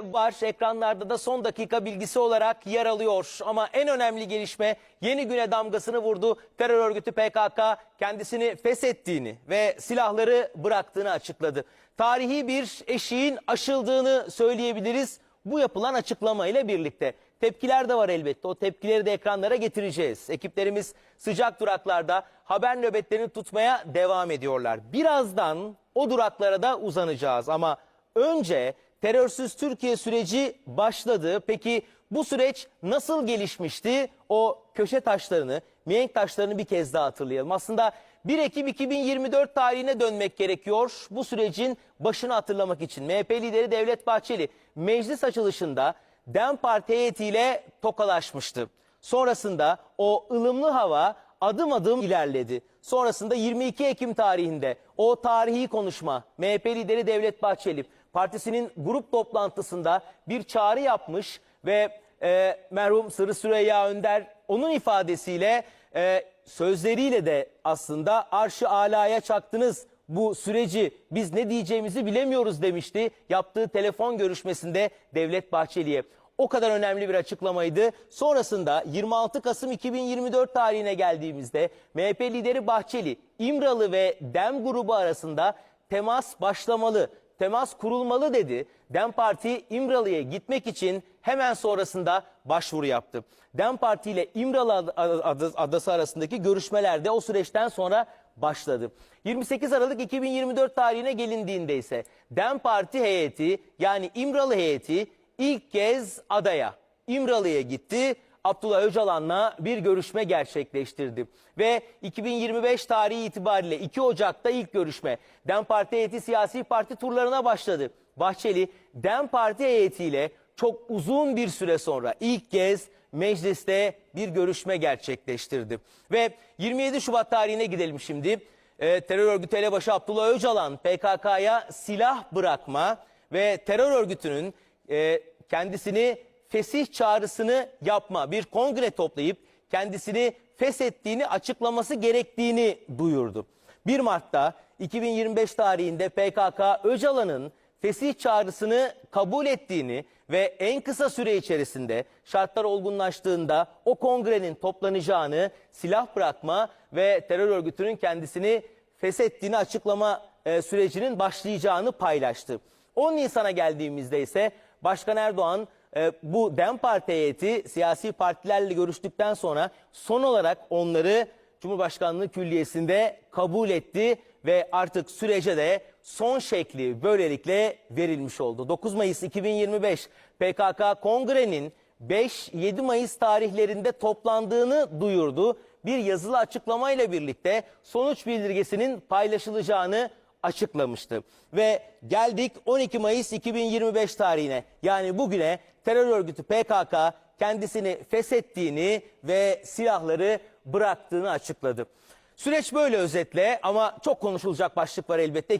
var. Ekranlarda da son dakika bilgisi olarak yer alıyor. Ama en önemli gelişme yeni güne damgasını vurdu. Terör örgütü PKK kendisini feshettiğini ve silahları bıraktığını açıkladı. Tarihi bir eşiğin aşıldığını söyleyebiliriz bu yapılan açıklama ile birlikte. Tepkiler de var elbette. O tepkileri de ekranlara getireceğiz. Ekiplerimiz sıcak duraklarda haber nöbetlerini tutmaya devam ediyorlar. Birazdan o duraklara da uzanacağız ama önce terörsüz Türkiye süreci başladı. Peki bu süreç nasıl gelişmişti? O köşe taşlarını, mihenk taşlarını bir kez daha hatırlayalım. Aslında 1 Ekim 2024 tarihine dönmek gerekiyor. Bu sürecin başını hatırlamak için MHP lideri Devlet Bahçeli meclis açılışında DEM Parti heyetiyle tokalaşmıştı. Sonrasında o ılımlı hava adım adım ilerledi. Sonrasında 22 Ekim tarihinde o tarihi konuşma MHP lideri Devlet Bahçeli partisinin grup toplantısında bir çağrı yapmış ve e, merhum Sırrı Süreyya Önder onun ifadesiyle e, sözleriyle de aslında arşı alaya çaktınız bu süreci biz ne diyeceğimizi bilemiyoruz demişti yaptığı telefon görüşmesinde Devlet Bahçeli'ye. O kadar önemli bir açıklamaydı. Sonrasında 26 Kasım 2024 tarihine geldiğimizde MHP lideri Bahçeli, İmralı ve DEM grubu arasında temas başlamalı, temas kurulmalı dedi. DEM Parti İmralı'ya gitmek için hemen sonrasında başvuru yaptı. DEM Parti ile İmralı ad- ad- adası arasındaki görüşmeler de o süreçten sonra başladı. 28 Aralık 2024 tarihine gelindiğinde ise DEM Parti heyeti yani İmralı heyeti ilk kez adaya İmralı'ya gitti. Abdullah Öcalan'la bir görüşme gerçekleştirdi. Ve 2025 tarihi itibariyle 2 Ocak'ta ilk görüşme DEM Parti heyeti siyasi parti turlarına başladı. Bahçeli DEM Parti heyetiyle çok uzun bir süre sonra ilk kez mecliste bir görüşme gerçekleştirdi. Ve 27 Şubat tarihine gidelim şimdi. Ee, terör örgütü elebaşı Abdullah Öcalan PKK'ya silah bırakma ve terör örgütünün e, kendisini fesih çağrısını yapma, bir kongre toplayıp kendisini feshettiğini açıklaması gerektiğini duyurdu. 1 Mart'ta 2025 tarihinde PKK Öcalan'ın fesih çağrısını kabul ettiğini ve en kısa süre içerisinde şartlar olgunlaştığında o kongrenin toplanacağını, silah bırakma ve terör örgütünün kendisini feshettiğini açıklama e, sürecinin başlayacağını paylaştı. 10 Nisan'a geldiğimizde ise Başkan Erdoğan e, bu DEM Parti heyeti siyasi partilerle görüştükten sonra son olarak onları Cumhurbaşkanlığı Külliyesi'nde kabul etti ve artık sürece de son şekli böylelikle verilmiş oldu. 9 Mayıs 2025 PKK kongrenin 5-7 Mayıs tarihlerinde toplandığını duyurdu. Bir yazılı açıklamayla birlikte sonuç bildirgesinin paylaşılacağını açıklamıştı. Ve geldik 12 Mayıs 2025 tarihine yani bugüne terör örgütü PKK kendisini feshettiğini ve silahları bıraktığını açıkladı. Süreç böyle özetle ama çok konuşulacak başlık var elbette.